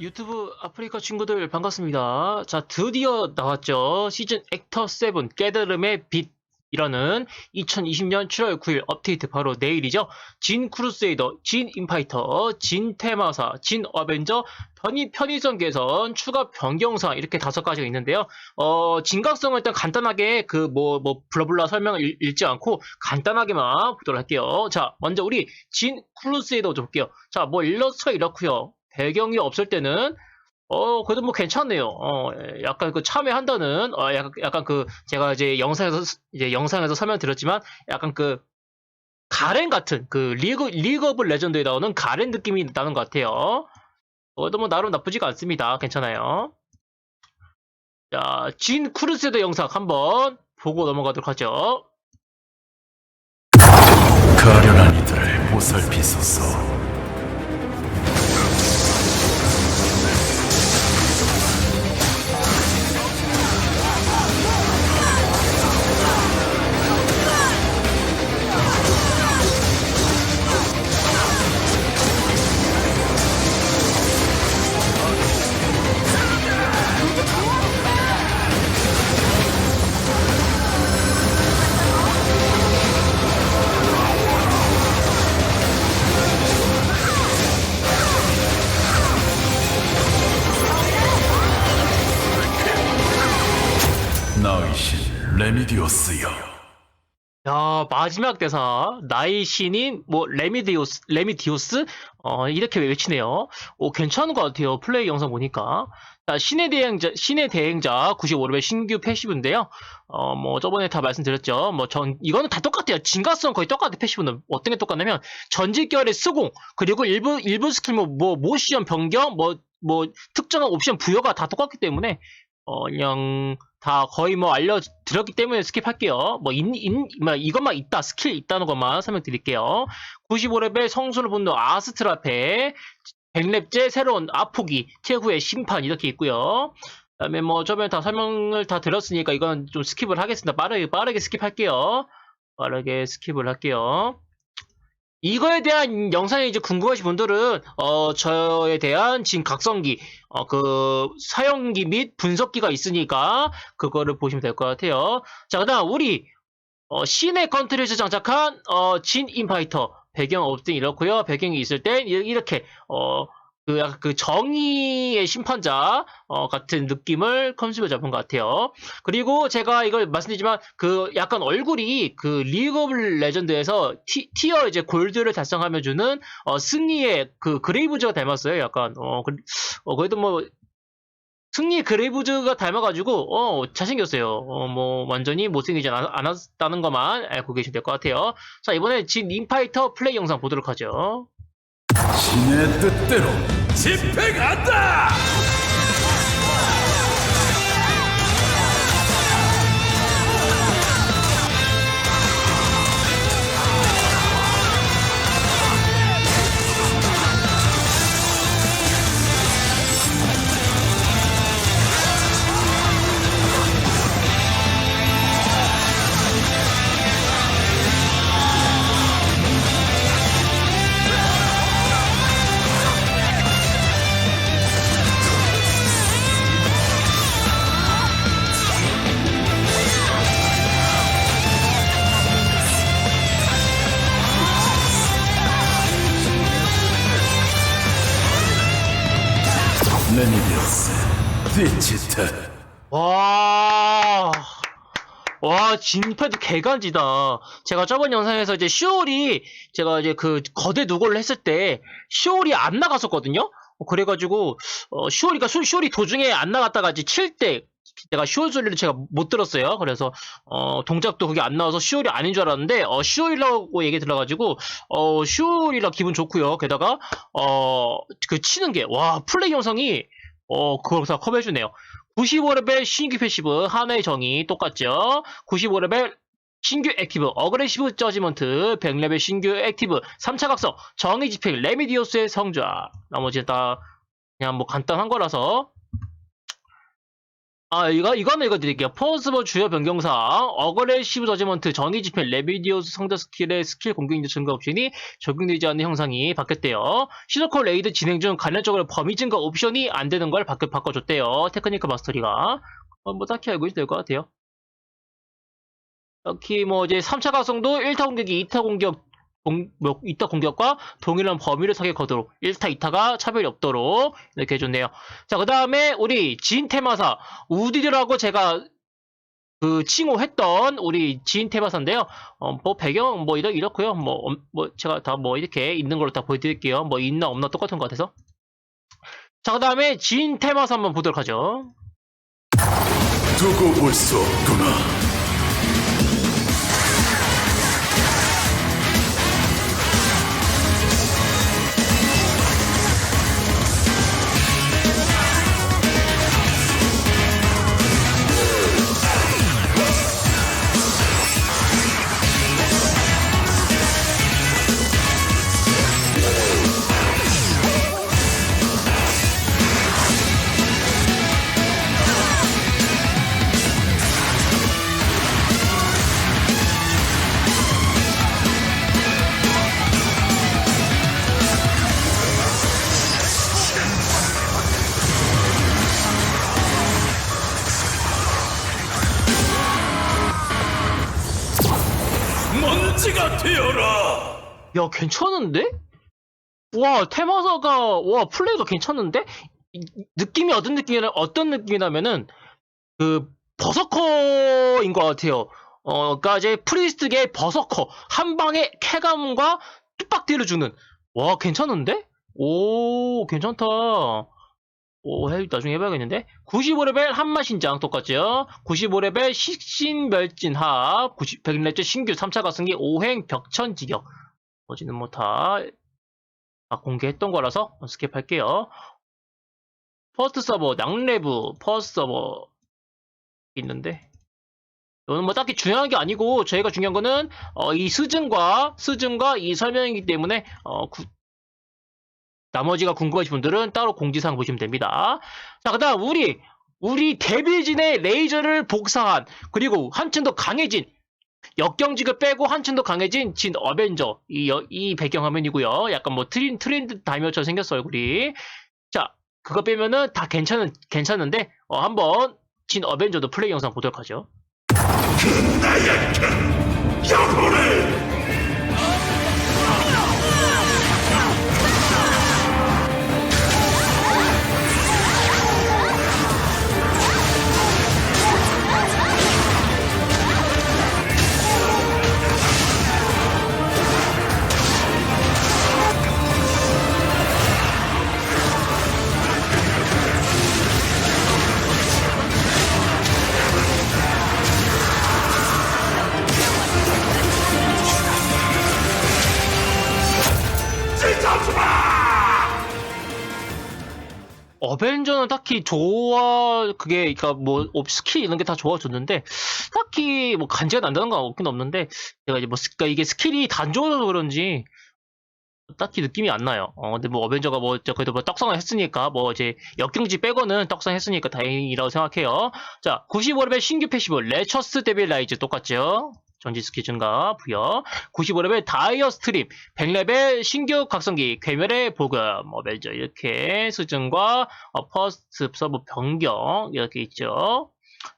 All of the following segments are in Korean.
유튜브 아프리카 친구들 반갑습니다. 자, 드디어 나왔죠. 시즌 액터 7 깨달음의 빛 이라는 2020년 7월 9일 업데이트 바로 내일이죠. 진 크루세이더, 진 인파이터, 진 테마사, 진 어벤져, 편의, 편의성 개선, 추가 변경사항 이렇게 다섯 가지가 있는데요. 어, 진각성을 일단 간단하게 그 뭐, 뭐, 블라블라 설명을 읽, 읽지 않고 간단하게만 보도록 할게요. 자, 먼저 우리 진 크루세이더 좀 볼게요. 자, 뭐 일러스트가 이렇고요. 배경이 없을 때는 어 그래도 뭐 괜찮네요. 어 예, 약간 그 참여한다는 어 약간 약간 그 제가 이제 영상에서 스- 이제 영상에서 설명드렸지만 약간 그 가렌 같은 그 리그 리그 오브 레전드에 나오는 가렌 느낌이 나는 것 같아요. 그래도 뭐 나름 나쁘지가 않습니다. 괜찮아요. 자, 진 크루세더 영상 한번 보고 넘어가도록 하죠. 가련한 이들을 보살피소서. 야, 마지막 대사. 나의 신인, 뭐, 레미디오스, 레미디오스? 어, 이렇게 외치네요. 오, 괜찮은 것 같아요. 플레이 영상 보니까. 자, 신의 대행자, 신의 대행자 95레벨 신규 패시브인데요. 어, 뭐, 저번에 다 말씀드렸죠. 뭐, 전, 이거는 다 똑같아요. 진가성 거의 똑같아, 패시브는. 어떤 게 똑같냐면, 전직결의 수공, 그리고 일부, 일부 스킬, 뭐, 뭐, 모션 변경, 뭐, 뭐, 특정한 옵션 부여가 다 똑같기 때문에, 어, 그냥, 다 거의 뭐 알려드렸기 때문에 스킵할게요. 뭐, 인, 인, 뭐 이것만 있다, 스킬 있다는 것만 설명드릴게요. 95레벨 성소를 본도 아스트라페, 100렙제 새로운 아포기, 최후의 심판 이렇게 있고요. 그 다음에 뭐 저번에 다 설명을 다 드렸으니까 이건 좀 스킵을 하겠습니다. 빠르게 빠르게 스킵할게요. 빠르게 스킵을 할게요. 이거에 대한 영상이 이제 궁금하신 분들은 어 저에 대한 지금 각성기 어 그 사용기 및 분석기가 있으니까 그거를 보시면 될 것 같아요. 자 그다음 우리 어 시내 컨트리에서 장착한 어 진 인파이터 배경 업등 이렇고요. 배경이 있을 땐 이- 이렇게 어 그, 약간 그 정의의 심판자 어, 같은 느낌을 컨셉을 잡은 것 같아요. 그리고 제가 이걸 말씀드리지만 그 약간 얼굴이 그 리그 오브 레전드에서 티, 티어 이제 골드를 달성하면 주는 어, 승리의 그 그레이브즈가 닮았어요. 약간 어, 그, 어 그래도 뭐 승리 그레이브즈가 닮아가지고 어 잘생겼어요. 어 뭐 완전히 못생기지 않, 않았다는 것만 알고 계시면 될 것 같아요. 자 이번에 진 인파이터 플레이 영상 보도록 하죠. 신의 뜻대로 집행한다! 레미디오스 디지털 와, 와, 진패도 개간지다. 제가 저번 영상에서 이제 슈올이, 제가 이제 그 거대 누골을 했을 때, 슈올이 안 나갔었거든요? 어, 그래가지고, 어, 슈, 슈올이 도중에 안 나갔다가 이제 칠 때, 제가 슈올 소리를 제가 못 들었어요. 그래서, 어, 동작도 그게 안 나와서 슈올이 아닌 줄 알았는데, 어, 슈올이라고 얘기 들어가지고, 어, 슈올이라 기분 좋고요. 게다가, 어, 그 치는 게, 와, 플레이 영상이, 어, 그걸 다 커버해주네요. 95레벨 신규 패시브 하나의 정의 똑같죠. 95레벨 신규 액티브 어그레시브 저지먼트 100레벨 신규 액티브 3차 각성 정의 집행 레미디오스의 성좌 나머지는 다 그냥 뭐 간단한 거라서 아, 이거, 이거는 읽어드릴게요. 포스버 주요 변경사항, 어그레시브 저지먼트, 전위 집행, 레비디오스 성대 스킬의 스킬 공격인지 증가 옵션이 적용되지 않는 형상이 바뀌었대요. 시도콜 레이드 진행 중 관련적으로 범위 증가 옵션이 안 되는 걸 바꿔, 바꿔줬대요. 테크니컬 마스터리가. 어, 뭐 딱히 알고 있어도 될 것 같아요. 딱히 뭐 이제 3차 각성도 1타 공격이 2타 공격, 공, 뭐 2타 공격과 동일한 범위를 사격하도록 1타, 2타가 차별이 없도록 이렇게 해줬네요. 자, 그 다음에 우리 진 테마사 우디드라고 제가 그 칭호했던 우리 진 테마사인데요. 어, 뭐 배경 뭐 이렇 이렇고요. 뭐, 음, 뭐 제가 다 뭐 이렇게 있는 걸로 다 보여드릴게요. 뭐 있나 없나 똑같은 것 같아서. 자, 그 다음에 진 테마사 한번 보도록 하죠. 두고 볼 수 없구나. 먼지가 되어라. 야, 괜찮은데? 와, 테마사가, 와, 플레이가 괜찮은데? 느낌이 어떤 느낌이냐, 어떤 느낌이냐면은, 그, 버서커인 것 같아요. 어, 그니까 이제 프리스트계 버서커. 한 방에 쾌감과 뚝박 때려주는. 와, 괜찮은데? 오, 괜찮다. 오, 해, 나중에 해봐야겠는데? 95레벨 한마신장 똑같죠? 95레벨 식신멸진합, 90, 100레벨 신규 3차 가승기 5행 벽천지격. 어지는 뭐 다, 다 공개했던 거라서 스킵할게요. 퍼스트 서버, 낭레브, 퍼스트 서버 있는데. 이거는 뭐 딱히 중요한 게 아니고, 저희가 중요한 거는, 어, 이 스증과, 스증과 이 설명이기 때문에, 어, 구- 나머지가 궁금하신 분들은 따로 공지사항 보시면 됩니다. 자, 그 다음, 우리, 우리 데뷔진의 레이저를 복사한, 그리고 한층 더 강해진, 역경직을 빼고 한층 더 강해진 진 어벤져. 이, 여- 이 배경화면이고요. 약간 뭐 트린, 트렌드 다이머처럼 생겼어요, 얼굴이. 자, 그거 빼면은 다 괜찮은, 괜찮은데, 어, 한번 진 어벤져도 플레이 영상 보도록 하죠. 어벤져는 딱히 좋아, 그게, 그니까 뭐, 옵- 스킬 이런 게 다 좋아졌는데, 딱히 뭐 간지가 난다는 건 없긴 없는데, 제가 이제 뭐, 스- 그러니까 이게 스킬이 단조로서 그런지, 딱히 느낌이 안 나요. 어, 근데 뭐, 어벤져가 뭐, 저 그래도 뭐, 떡상을 했으니까, 뭐, 이제, 역경지 빼고는 떡상 했으니까 다행이라고 생각해요. 자, 95레벨 신규 패시브, 레처스 데빌 라이즈 똑같죠? 전지 스킬 증가, 부여. 95레벨 다이어 스트림, 100레벨 신규 각성기, 괴멸의 보금, 어벤져, 이렇게 수준과 어, 퍼스트 서브 변경, 이렇게 있죠.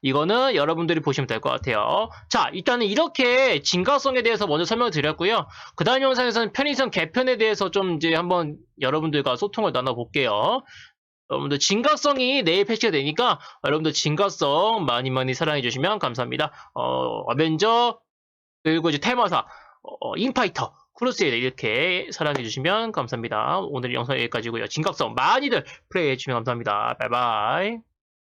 이거는 여러분들이 보시면 될 것 같아요. 자, 일단은 이렇게 진가성에 대해서 먼저 설명을 드렸고요. 그 다음 영상에서는 편의성 개편에 대해서 좀 이제 한번 여러분들과 소통을 나눠볼게요. 여러분들 진가성이 내일 패치가 되니까 여러분들 진가성 많이 많이 사랑해 주시면 감사합니다. 어, 어벤져 그리고 이제 테마사, 어, 인파이터, 크루세이더 이렇게 사랑해 주시면 감사합니다. 오늘 영상 여기까지고요. 진각성 많이들 플레이해 주시면 감사합니다. 바이바이.